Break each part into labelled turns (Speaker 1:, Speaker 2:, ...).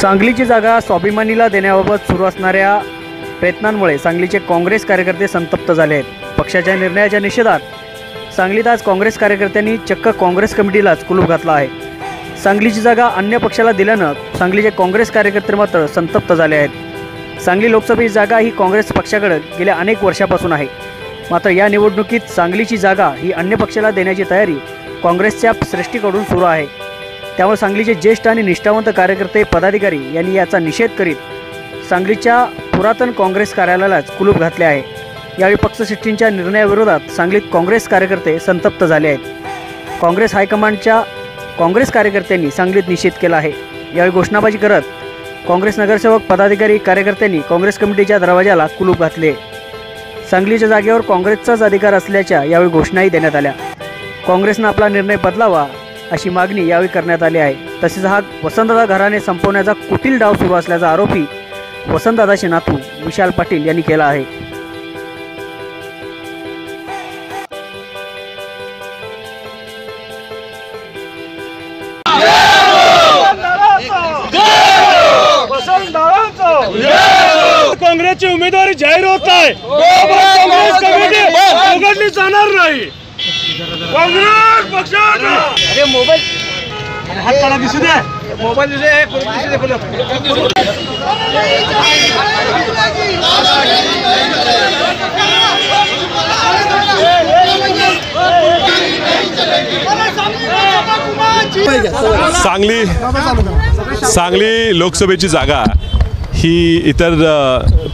Speaker 1: सांगलीची जागा स्वाभिमानीला देण्याबाबत सुरू असणाऱ्या प्रयत्नांमुळे सांगलीचे काँग्रेस कार्यकर्ते संतप्त झाले आहेत. पक्षाच्या निर्णयाच्या निषेधात सांगलीत आज काँग्रेस कार्यकर्त्यांनी चक्क काँग्रेस कमिटीलाच कुलूप घातला आहे. सांगलीची जागा अन्य पक्षाला दिल्यानं सांगलीचे काँग्रेस कार्यकर्ते मात्र संतप्त झाले आहेत. सांगली लोकसभेची जागा ही काँग्रेस पक्षाकडे गेल्या अनेक वर्षापासून आहे. मात्र या निवडणुकीत सांगलीची जागा ही अन्य पक्षाला देण्याची तयारी काँग्रेसच्या श्रेष्ठीकडून सुरू आहे. त्यामुळे सांगलीचे ज्येष्ठ आणि निष्ठावंत कार्यकर्ते पदाधिकारी यांनी याचा निषेध करीत सांगलीच्या पुरातन काँग्रेस कार्यालयालाच कुलूप घातले आहे. यावेळी पक्षश्रेष्ठींच्या निर्णयाविरोधात सांगलीत काँग्रेस कार्यकर्ते संतप्त झाले आहेत. काँग्रेस हायकमांडच्या काँग्रेस कार्यकर्त्यांनी सांगलीत निषेध केला आहे. यावेळी घोषणाबाजी करत काँग्रेस नगरसेवक पदाधिकारी कार्यकर्त्यांनी काँग्रेस कमिटीच्या दरवाजाला कुलूप घातले. सांगलीच्या जागेवर काँग्रेसचाच अधिकार असल्याच्या यावेळी घोषणाही देण्यात आल्या. काँग्रेसनं आपला निर्णय बदलावा अशी मागणी यावेळी करण्यात आली आहे तसेच हा वसंतदादा घराणे संपवण्याचा कुटील डाव सुरू असल्याचा आरोपी वसंतदादाचे नातू विशाल पाटील यांनी केला आहे
Speaker 2: काँग्रेसची उमेदवारी जाहीर होत आहे काँग्रेस कमिटी उघडली जाणार नाही काँग्रेस अरे मोबाईल हात काढा दिसू दे. मोबाईल दिसू दे दिसू दे
Speaker 3: सांगली सांगली लोकसभेची जागा. ही इतर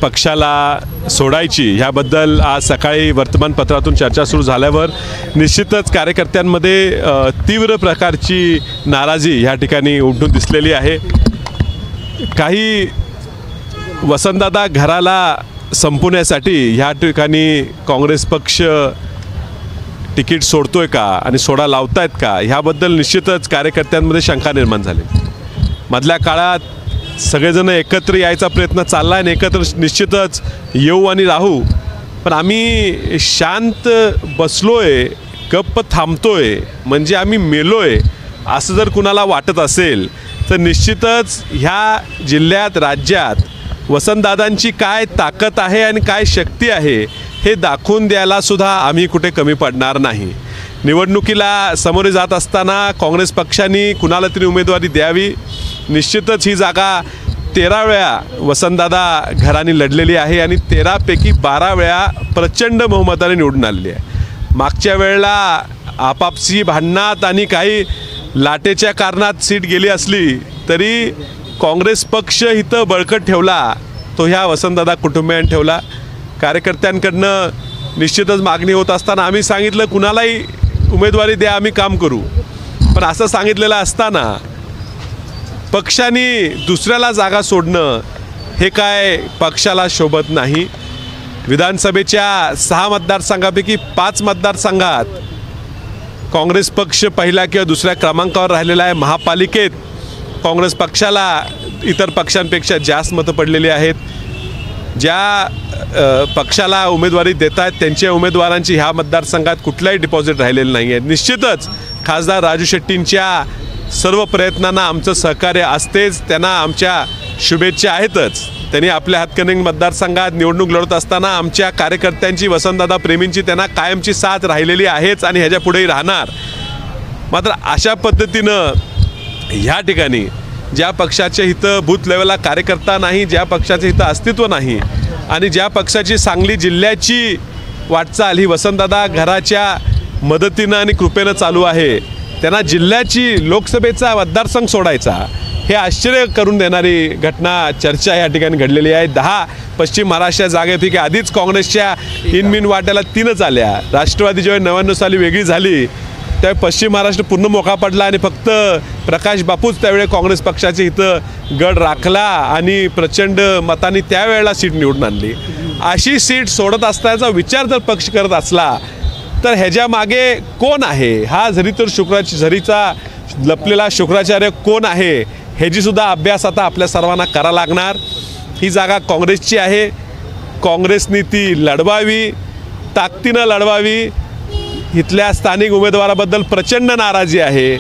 Speaker 3: पक्षाला सोडायची ह्याबद्दल आज सकाळी वर्तमानपत्रातून चर्चा सुरू झाल्यावर निश्चितच कार्यकर्त्यांमध्ये तीव्र प्रकारची नाराजी ह्या ठिकाणी उमटून दिसलेली आहे. काही वसंतदादा घराला संपवण्यासाठी ह्या ठिकाणी काँग्रेस पक्ष तिकीट सोडतोय का आणि सोडा लावतायत का ह्याबद्दल निश्चितच कार्यकर्त्यांमध्ये शंका निर्माण झाली. मधल्या काळात सगळेजण एकत्र यायचा प्रयत्न चालला आहे आणि एकत्र निश्चितच येऊ आणि राहू. पण आम्ही शांत बसलोय गप्प थांबतोय म्हणजे आम्ही मेलोय असं जर कुणाला वाटत असेल तर निश्चितच ह्या जिल्ह्यात राज्यात वसंतदादांची काय ताकद आहे आणि काय शक्ती आहे हे दाखवून द्यायला सुद्धा आम्ही कुठे कमी पडणार नाही. निवडणुकीला सामोरे जात असताना काँग्रेस पक्षाने कुणाला तरी उमेदवारी द्यावी? निश्चितच ही जागा तेरा वेळा वसंतदादा घराने लढलेली आहे आणि तेरापैकी बारा वेळा प्रचंड बहुमताने निवडून आलेली आहे. मागच्या वेळेला आपापसी भांडणात आणि काही लाटेच्या कारणात सीट गेली असली तरी काँग्रेस पक्ष इथं बळकट ठेवला तो ह्या वसंतदादा कुटुंबियांनी ठेवला. कार्यकर्त्यांकडनं निश्चितच मागणी होत असताना आम्ही सांगितलं कुणालाही उमेदवारी द्या आम्ही काम करू. पण असं सांगितलेलं असताना पक्षाने दुसऱ्याला जागा सोडणं हे काय पक्षाला शोभत नाही? विधानसभेच्या सहा मतदारसंघापैकी पाच मतदारसंघात काँग्रेस पक्ष पहिल्या किंवा दुसऱ्या क्रमांकावर राहिलेला आहे. महापालिकेत काँग्रेस पक्षाला इतर पक्षांपेक्षा जास्त मतं पडलेली आहेत. ज्या पक्षाला उमेदवारी देत आहेत त्यांच्या उमेदवारांची ह्या मतदारसंघात कुठलाही डिपॉझिट राहिलेलं नाही आहे निश्चितच खासदार राजू शेट्टींच्या सर्व प्रयत्नांना आमचं सहकार्य असतेच त्यांना आमच्या शुभेच्छा आहेतच. त्यांनी आपल्या हातकणंगले मतदारसंघात निवडणूक लढत असताना आमच्या कार्यकर्त्यांची वसंतदादा प्रेमींची त्यांना कायमची साथ राहिलेली आहेच आणि ह्याच्या पुढेही राहणार. मात्र अशा पद्धतीनं ह्या ठिकाणी ज्या पक्षाच्या इथं बूथ लेवलला कार्यकर्ता नाही ज्या पक्षाचं इथं अस्तित्व नाही आणि ज्या पक्षाची सांगली जिल्ह्याची वाटचाल ही वसंतदादा घराच्या मदतीनं आणि कृपेनं चालू आहे त्यांना जिल्ह्याची लोकसभेचा मतदारसंघ सोडायचा. हे आश्चर्य करून देणारी घटना चर्चा या ठिकाणी घडलेली आहे. दहा पश्चिम महाराष्ट्र जागेपैकी आधीच काँग्रेसच्या इनमिन वाट्याला तीनच आल्या. राष्ट्रवादी जेव्हा नव्याण्णव साली वेगळी झाली त्यावेळी पश्चिम महाराष्ट्र पूर्ण मोका पडला आणि फक्त प्रकाश बापूच त्यावेळी काँग्रेस पक्षाचे इथं गड राखला आणि प्रचंड मतांनी त्यावेळेला सीट निवडून आणली. अशी सीट सोडत असण्याचा विचार जर पक्ष करत असला तर ह्याच्या मागे कोण आहे? हा झरी तर शुक्राची झरीचा लपलेला शुक्राचार्य कोण आहे? ह्याचीसुद्धा अभ्यास आता आपल्या सर्वांना करा लागणार. ही जागा काँग्रेसची आहे. काँग्रेसनी ती लढवावी ताकदीनं लढवावी. इथल्या स्थानिक उमेदवाराबद्दल प्रचंड नाराजी आहे.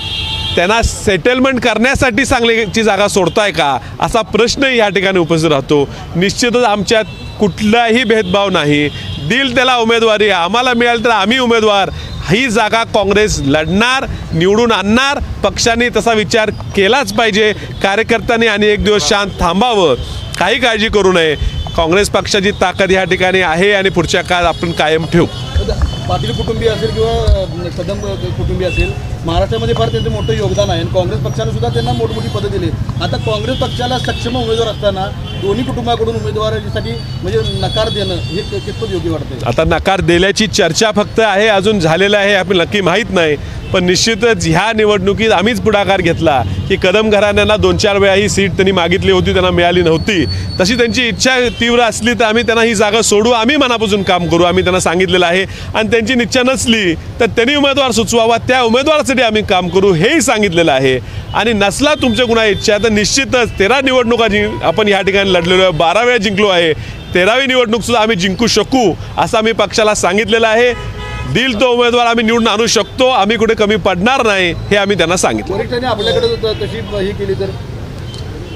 Speaker 3: त्यांना सेटलमेंट करण्यासाठी सांगलीची जागा सोडताय का? असा प्रश्न या ठिकाणी उपस्थित राहतो. निश्चितच आमच्यात कुठलाही भेदभाव नाही. दिल त्याला उमेदवारी आम्हाला मिळाली तर आम्ही उमेदवार. ही जागा काँग्रेस लढणार निवडून आणणार. पक्षाने तसा विचार केलाच पाहिजे. कार्यकर्त्यांनी आणि एक दिवस शांत थांबावं. काही काळजी करू नये. काँग्रेस पक्षाची ताकद या ठिकाणी आहे आणि पुढच्या काळात आपण कायम ठेवू.
Speaker 4: पाटील कुटुंबीय असेल किंवा कदम कुटुंबीय असेल महाराष्ट्रामध्ये फार त्यांचं मोठं योगदान आहे. आणि काँग्रेस पक्षानं सुद्धा त्यांना मोठमोठी पदं दिली. आता काँग्रेस पक्षाला सक्षम उमेदवार असताना दोन्ही कुटुंबाकडून उमेदवारासाठी म्हणजे नकार देणं हे कितपत योग्य वाटतं
Speaker 3: आता नकार दिल्याची चर्चा फक्त आहे अजून झालेलं आहे आपण नक्की माहीत नाही. पण निश्चितच ह्या निवडणुकीत आम्हीच पुढाकार घेतला की कदम घराण्यांना दोन चार वेळा ही सीट त्यांनी मागितली होती त्यांना मिळाली नव्हती. तशी त्यांची इच्छा तीव्र असली तर आम्ही त्यांना ही जागा सोडू आम्ही मनापासून काम करू आम्ही त्यांना सांगितलेलं आहे. आणि त्यांची इच्छा नसली तर त्यांनी उमेदवार सुचवावा त्या उमेदवारासाठी आम्ही काम करू हेही सांगितलेलं आहे. आणि नसला तुमच्या कुणा इच्छा तर निश्चितच तेरा निवडणुका जिं आपण या ठिकाणी लढलेलो आहे बारा वेळा जिंकलो आहे. तेरावी निवडणूक सुद्धा आम्ही जिंकू शकू असं आम्ही पक्षाला सांगितलेलं आहे. दिल तो उमेदवार आम्ही निवडून आणू शकतो आम्ही कुठे कमी पडणार नाही हे आम्ही त्यांना सांगितलं.
Speaker 4: वरिष्ठांनी आपल्याकडे त- तशी ही केली तर?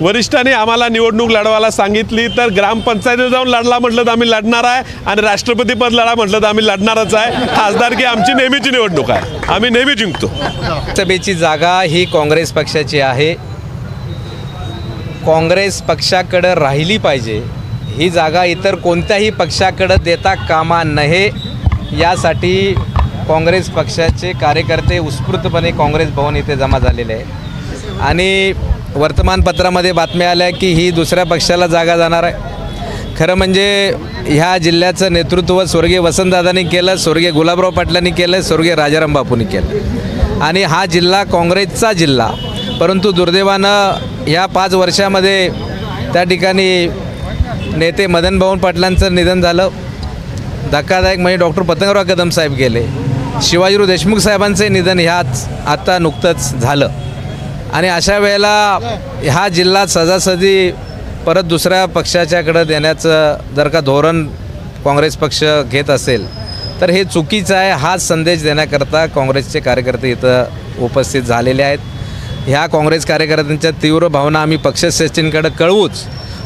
Speaker 3: वरिष्ठांनी आम्हाला निवडणूक लढवायला सांगितली तर ग्रामपंचायतीत जाऊन लढला म्हटलं तर आम्ही लढणार आहे आणि राष्ट्रपती पद लढा म्हटलं तर आम्ही लढणारच आहे. खासदार की आमची नेहमीची निवडणूक आहे. आम्ही नेहमी जिंकतो.
Speaker 5: सभेची जागा ही काँग्रेस पक्षाची आहे. काँग्रेस पक्षाकडं राहिली पाहिजे. ही जागा इतर कोणत्याही पक्षाकडं देता कामा नये. यासाठी काँग्रेस पक्षाचे कार्यकर्ते उत्स्फूर्तपणे काँग्रेस भवन इथे जमा झालेले आहे आणि वर्तमानपत्रामध्ये बातम्या आल्या की ही दुसऱ्या पक्षाला जागा जाणार आहे. खरं म्हणजे ह्या जिल्ह्याचं नेतृत्व स्वर्गीय वसंतदादांनी केलं स्वर्गीय गुलाबराव पाटलांनी केलं स्वर्गीय राजाराम बापूंनी केलं. आणि हा जिल्हा काँग्रेसचा जिल्हा परंतु दुर्दैवानं ह्या पाच वर्षामध्ये त्या ठिकाणी नेते मदन भवन पाटलांचं निधन झालं. धक्कादायक म्हणजे डॉक्टर पतंगराव कदम साहेब गेले. शिवाजीराव देशमुख साहेबांचे निधन ह्याच आत्ता नुकतंच झालं. आणि अशा वेळेला हा जिल्हा सजासजी परत दुसऱ्या पक्षाच्याकडं देण्याचं जर का धोरण काँग्रेस पक्ष घेत असेल तर हे चुकीचं आहे हाच संदेश देण्याकरता काँग्रेसचे कार्यकर्ते इथं उपस्थित झालेले आहेत. ह्या काँग्रेस कार्यकर्त्यांच्या तीव्र भावना आम्ही पक्षश्रेष्ठींकडे कळवूच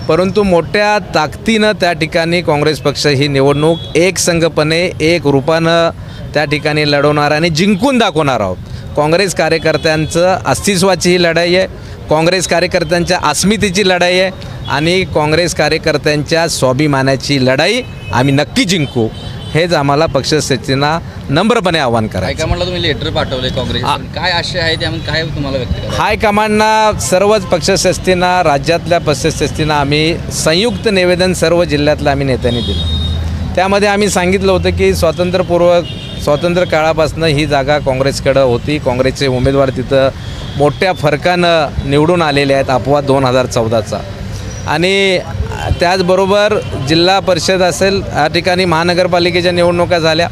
Speaker 5: परंतु मोठ्या ताकदीनं त्या ठिकाणी काँग्रेस पक्ष ही निवडणूक एक संघपणे एक रूपानं त्या ठिकाणी लढवणार आणि जिंकून दाखवणार आहोत. काँग्रेस कार्यकर्त्यांचं अस्तित्वाची ही लढाई आहे काँग्रेस कार्यकर्त्यांच्या अस्मितेची लढाई आहे आणि काँग्रेस कार्यकर्त्यांच्या स्वाभिमानाची लढाई आम्ही नक्की जिंकू. हेच आम्हाला पक्षश्रेष्ठींना नम्रपणे आवाहन करायचं.
Speaker 6: हायकमांडला तुम्ही लेटर पाठवले काँग्रेस
Speaker 5: आ-
Speaker 6: काय आशय आहे त्यामध्ये काय तुम्हाला व्यक्त करा
Speaker 5: हायकमांडना सर्वच पक्षश्रेष्ठींना राज्यातल्या पक्षश्रेष्ठींना आम्ही संयुक्त निवेदन सर्व जिल्ह्यातल्या आम्ही नेत्यांनी दिलं. त्यामध्ये आम्ही सांगितलं होतं की स्वातंत्र्यपूर्व स्वातंत्र्य काळापासून ही जागा काँग्रेसकडं होती. काँग्रेसचे उमेदवार तिथं मोठ्या फरकानं निवडून आलेले आहेत अपवाद दोन हजार चौदाचा. आणि त्याचबरोबर जिल्हा परिषद असेल या ठिकाणी महानगरपालिकेच्या निवडणुका झाल्या.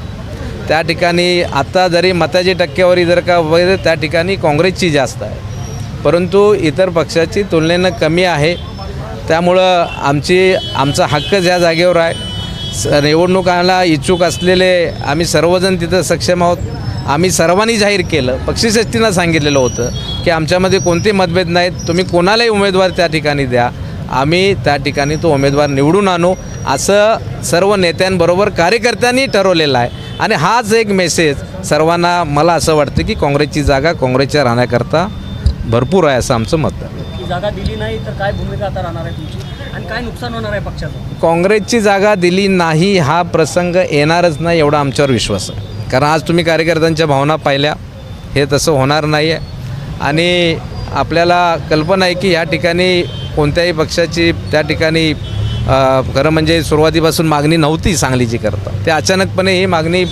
Speaker 5: त्या ठिकाणी आत्ता जरी मताची टक्केवारी जर का वगैरे त्या ठिकाणी काँग्रेसची जास्त आहे. परंतु इतर पक्षाची तुलनेनं कमी आहे. त्यामुळं आमची आमचा हक्कच ह्या जागेवर आहे स निवडणुकाला इच्छुक असलेले आम्ही सर्वजण तिथं सक्षम आहोत. आम्ही सर्वांनी जाहीर केलं पक्षश्रेष्ठींना सांगितलेलं होतं की आमच्यामध्ये कोणते मतभेद नाहीत तुम्ही कोणालाही उमेदवार त्या ठिकाणी द्या. आम्ही त्या ठिकाणी तो उमेदवार निवडून आणू. असं सर्व नेत्यांबरोबर कार्यकर्त्यांनी ठरवलेलं आहे. आणि हाच एक मेसेज सर्वांना मला असं वाटतं की काँग्रेसची जागा काँग्रेसच्या राहण्याकरता भरपूर आहे असं आमचं मत आहे.
Speaker 1: जागा दिली नाही तर काय भूमिका आता राहणार आहे तुमची? आणि काय नुकसान होणार आहे पक्षाचं?
Speaker 5: काँग्रेसची जागा दिली नाही हा प्रसंग येणारच नाही एवढा आमच्यावर विश्वास आहे. कारण आज तुम्ही कार्यकर्त्यांच्या भावना पाहिल्या. हे तसं होणार नाही आहे आणि आपल्याला कल्पना आहे की या ठिकाणी कोणत्याही पक्षाची त्या ठिकाणी खरं म्हणजे सुरुवातीपासून मागणी नव्हती सांगलीची करता. ते अचानकपणे ही मागणी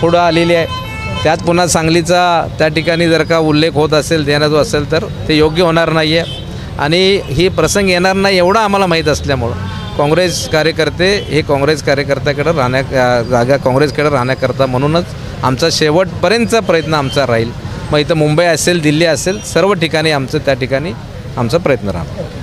Speaker 5: पुढं आलेली आहे. त्यात पुन्हा सांगलीचा त्या ठिकाणी जर का उल्लेख होत असेल देण्यात असेल तर ते योग्य होणार नाही आहे आणि ही प्रसंग येणार नाही एवढं आम्हाला माहीत असल्यामुळं. काँग्रेस कार्यकर्ते हे काँग्रेस कार्यकर्त्याकडं राहण्या जागा काँग्रेसकडे राहण्याकरता म्हणूनच आमचा शेवटपर्यंतचा प्रयत्न आमचा राहील. मग इथं मुंबई असेल दिल्ली असेल सर्व ठिकाणी आमचं त्या ठिकाणी आमचा प्रयत्न राहणार.